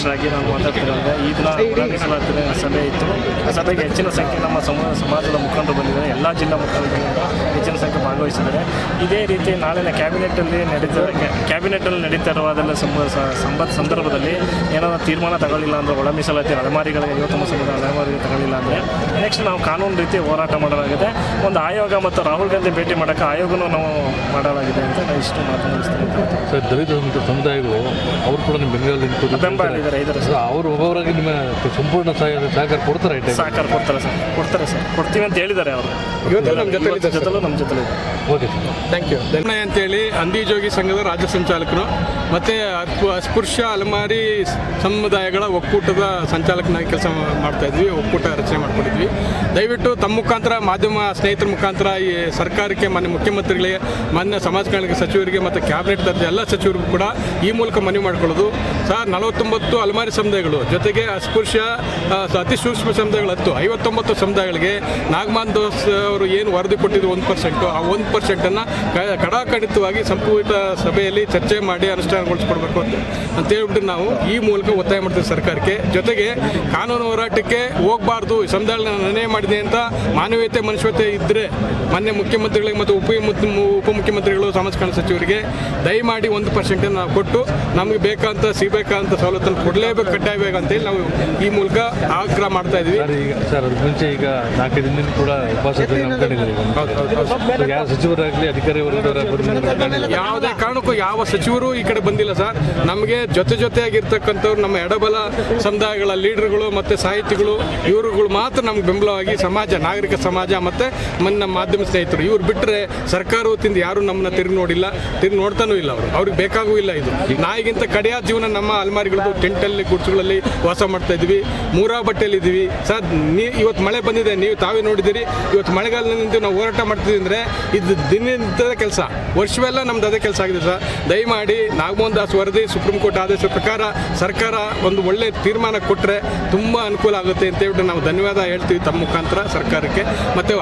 ಅಧ್ಯಕ್ಷರಾಗಿ ನಾವು ಮಾತಾಡ್ತಿರೋದ್ರೆ ಈ ದಿನ ಮೀಸಲಾತಿ ಸಭೆ ಇತ್ತು. ಆ ಸಭೆಗೆ ಹೆಚ್ಚಿನ ಸಂಖ್ಯೆ ನಮ್ಮ ಸಮ ಸಮಾಜದ ಮುಖಂಡರು ಬಂದಿದ್ದಾರೆ. ಎಲ್ಲ ಜಿಲ್ಲಾ ಮುಖಂಡರುಗಳಿಂದ ಹೆಚ್ಚಿನ ಸಂಖ್ಯೆ ಭಾಗವಹಿಸಿದ್ದಾರೆ. ಇದೇ ರೀತಿ ನಾಳಿನ ಕ್ಯಾಬಿನೆಟ್ಟಲ್ಲಿ ನಡೀತ ಕ್ಯಾಬಿನೆಟ್ಟಲ್ಲಿ ನಡೀತಾ ಇರುವುದೆಲ್ಲ ಸಂಬ ಸ- ಸಂಬ ಸಂದರ್ಭದಲ್ಲಿ ಏನಾದರೂ ತೀರ್ಮಾನ ತಗೊಳ್ಳಿಲ್ಲ ಅಂದರೆ ಒಳ ಮೀಸಲಾತಿ ಅಲೆಮಾರಿಗಳಿಗೆ ಐವತ್ತು ಸಂಘದ ಅಲೆಮಾರಿಗೆ ತಗೊಳ್ಳಿಲ್ಲ ಅಂದರೆ ನೆಕ್ಸ್ಟ್ ನಾವು ಕಾನೂನು ರೀತಿ ಹೋರಾಟ ಮಾಡಲಾಗಿದೆ. ಒಂದು ಆಯೋಗ ಮತ್ತು ರಾಹುಲ್ ಗಾಂಧಿ ಭೇಟಿ ಮಾಡೋಕ್ಕೆ ಆಯೋಗನೂ ನಾವು ಮಾಡಲಾಗಿದೆ ಅಂತ ನಾನು ಇಷ್ಟು ಮಾತನಾಡಿಸ್ತೀನಿ ಸರ್ ದಲಿತ ಸಮುದಾಯ- ಸಮುದಾಯಗಳು ಅವರು ಕೂಡ ನಿಮ್ಮ ಬೆಂಗಳೂರಲ್ಲಿ ನಿಂತ್ಕೊಂಡು ಬೆಂಬಲ ಇದ್ದಾರೆ ಇದ್ದಾರೆ ಸರ್. ಅವರು ಒಬ್ಬೊಬ್ಬರಾಗಿ ನಿಮ್ಮ ಸಂಪೂರ್ಣ ಸಹಾಯ ಸಹಕಾರ ಕೊಡ್ತಾರೆ ಈ ಸಹಕಾರ ಕೊಡ್ತಾರೆ ಸರ್. ಕೊಡ್ತಾರೆ ಸರ್. ಕೊಡ್ತೀವಿ ಅಂತ ಹೇಳಿದ್ದಾರೆ ಅವರು. ಇವತ್ತು ನಮ್ಮ ಜೊತೆ ಇವತ್ತು ಜೊತೆಲೂ ನಮ್ಮ ಜೊತೆಲಿ ಓಕೆ ಸರ್ ಥ್ಯಾಂಕ್ ಯು ಧನ್ಯ ಅಂತೇಳಿ ಅಂದಿಜೋಗಿ ಸಂಘದ ರಾಜ್ಯ ಸಂಚಾಲಕರು. ಮತ್ತು ಅಸ್ಪೃಶ್ಯ ಅಲಮಾರಿ ಸಮುದಾಯಗಳ ಒಕ್ಕೂಟದ ಸಂಚಾಲಕನಾಗಿ ಕೆಲಸ ಮಾಡ್ತಾ ಇದ್ವಿ. ಒಕ್ಕೂಟ ರಚನೆ ಮಾಡ್ಕೊಂಡಿದ್ವಿ. ದಯವಿಟ್ಟು ತಮ್ಮ ಮುಖಾಂತರ ಮಾಧ್ಯಮ ಸ್ನೇಹಿತರ ಮುಖಾಂತರ ಈ ಸರ್ಕಾರಕ್ಕೆ ಮಾನ್ಯ ಮುಖ್ಯಮಂತ್ರಿಗಳಿಗೆ ಮಾನ್ಯ ಸಮಾಜ ಕಲ್ಯಾಣ ಸಚಿವರಿಗೆ ಮತ್ತು ಕ್ಯಾಬಿನೆಟ್ ದರ್ಜೆ ಎಲ್ಲ ಸಚಿವರಿಗೂ ಕೂಡ ಈ ಮೂಲಕ ಮನವಿ ಮಾಡ್ಕೊಳ್ಳೋದು. ಸರ್ ನಲವತ್ತೊಂಬತ್ತು ಅಲಮಾರಿ ಸಮುದಾಯಗಳು, ಜೊತೆಗೆ ಅಸ್ಪೃಶ್ಯ ಅತಿ ಸೂಕ್ಷ್ಮ ಸಮುದಾಯಗಳು ಹತ್ತು, ಐವತ್ತೊಂಬತ್ತು ಸಮುದಾಯಗಳಿಗೆ ನಾಗಮಾನ್ ದೋಸ್ ಅವರು ಏನು ವರದಿ ಕೊಟ್ಟಿದ್ದು ಒಂದು ಪರ್ಸೆಂಟು ಆ ಒಂದು ಪರ್ಸೆಂಟನ್ನು ಕಡಾಖಂಡಿತವಾಗಿ ಸಂಪುಟ ಸಭೆಯಲ್ಲಿ ಚರ್ಚೆ ಮಾಡಿ ಅನುಷ್ಠಾನಗೊಳಿಸ್ಕೊಡ್ಬೇಕು ಅಂತ ಅಂತ ಹೇಳ್ಬಿಟ್ಟು ನಾವು ಈ ಮೂಲಕ ಒತ್ತಾಯ ಮಾಡ್ತೀವಿ ಸರ್ಕಾರಕ್ಕೆ. ಜೊತೆಗೆ ಕಾನೂನು ಹೋರಾಟಕ್ಕೆ ಹೋಗಬಾರ್ದು ಸಮುದಾಯಗಳನ್ನ ನಿರ್ಣಯ ಮಾಡಿದೆ ಅಂತ ಮಾನವೀಯತೆ, ಮನುಷ್ಯತೆ ಇದ್ದರೆ ಮಾನ್ಯ ಮುಖ್ಯಮಂತ್ರಿಗಳಿಗೆ ಮತ್ತು ಉಪ ಉಪಮುಖ್ಯಮಂತ್ರಿಗಳು ಸಮಾಜ ಕಲ್ಯಾಣ ಸಚಿವರಿಗೆ ದಯಮಾಡಿ ಒಂದು ಪರ್ಸೆಂಟನ್ನು ನಾವು ಕೊಟ್ಟು ನಮಗೆ ಬೇಕಾದಂಥ ಸಿಗಬೇಕಾದಂಥ ಸವಲತ್ತನ್ನು ಕೊಡಲೇಬೇಕು ಕಡ್ಡಾಯಬೇಕು ಅಂತೇಳಿ ನಾವು ಈ ಮೂಲಕ ಆಗ್ರಹ ಮಾಡ್ತಾ ಇದೀವಿ. ಸರ್ ಈಗ ಸರ್ ಅದ್ರ ಮುಂಚೆ ಈಗ ನಾಲ್ಕೈದು ದಿನ ಕೂಡ ಉಪವಾಸ ಯಾವ ಸಚಿವರಾಗಲಿ ಅಧಿಕಾರಿ ಯಾವುದೇ ಕಾರಣಕ್ಕೂ ಯಾವ ಸಚಿವರು ಈ ಕಡೆ ಬಂದಿಲ್ಲ ಸರ್. ನಮಗೆ ಜೊತೆ ಜೊತೆಯಾಗಿರ್ತಕ್ಕಂಥವ್ರು ನಮ್ಮ ಎಡಬಲ ಸಮುದಾಯಗಳ ಲೀಡರ್ಗಳು ಮತ್ತು ಸಾಹಿತಿಗಳು ಇವರುಗಳು ಮಾತ್ರ ನಮ್ಗೆ ಬೆಂಬಲವಾಗಿ ಸಮಾಜ ನಾಗರಿಕ ಸಮಾಜ ಮತ್ತು ನಮ್ಮ ಮಾಧ್ಯಮ ಸ್ನೇಹಿತರು. ಇವ್ರು ಬಿಟ್ಟರೆ ಸರ್ಕಾರವು ತಿಂದ ಯಾರು ನಮ್ಮನ್ನ ತಿರುಗಿ ನೋಡಿಲ್ಲ ತಿರುಗಿ ನೋಡ್ತಾನೂ ಇಲ್ಲ ಅವರು. ಅವ್ರಿಗೆ ಬೇಕಾಗೂ ಇಲ್ಲ ಇದು. ನಾಯಿಗಿಂತ ಕಡೆಯ ಜೀವನ ನಮ್ಮ ಅಲ್ಮಾರಿಗಳದ್ದು. ಟೆಂಟಲ್ಲಿ ಗುಡ್ಸ್ಗಳಲ್ಲಿ ವಾಸ ಮಾಡ್ತಾ ಇದ್ವಿ. ಮೂರಾ ಬಟ್ಟೆಯಲ್ಲಿ ಇದ್ದೀವಿ ಸರ್, ನೀ ಇವತ್ತು ಮಳೆ ಬಂದಿದೆ, ನೀವು ತಾವೇ ನೋಡಿದ್ದೀರಿ. ಇವತ್ತು ಮಳೆಗಾಲದಿಂದ ನಾವು ಹೋರಾಟ ಮಾಡ್ತಿದ್ವಿ ಅಂದರೆ ಇದು ದಿನದ ಕೆಲಸ. ವರ್ಷವೆಲ್ಲ ನಮ್ದು ಅದೇ ಕೆಲಸ ಆಗಿದೆ ಸರ್. ದಯಮಾಡಿ ನಾಗಮೋಹನ್ ದಾಸ್ ವರದಿ, ಸುಪ್ರೀಂ ಕೋರ್ಟ್ ಆದೇಶ ಪ್ರಕಾರ ಸರ್ಕಾರ ಒಂದು ಒಳ್ಳೆ ತೀರ್ಮಾನ ಕೊಟ್ಟರೆ ತುಂಬ ಅನುಕೂಲ ಆಗುತ್ತೆ ಅಂತ ಹೇಳ್ಬಿಟ್ಟು ನಾವು ಧನ್ಯವಾದ ಹೇಳ್ತೀವಿ ತಮ್ಮ ಮುಖಾಂತರ ಸರ್ಕಾರಕ್ಕೆ. ಮತ್ತು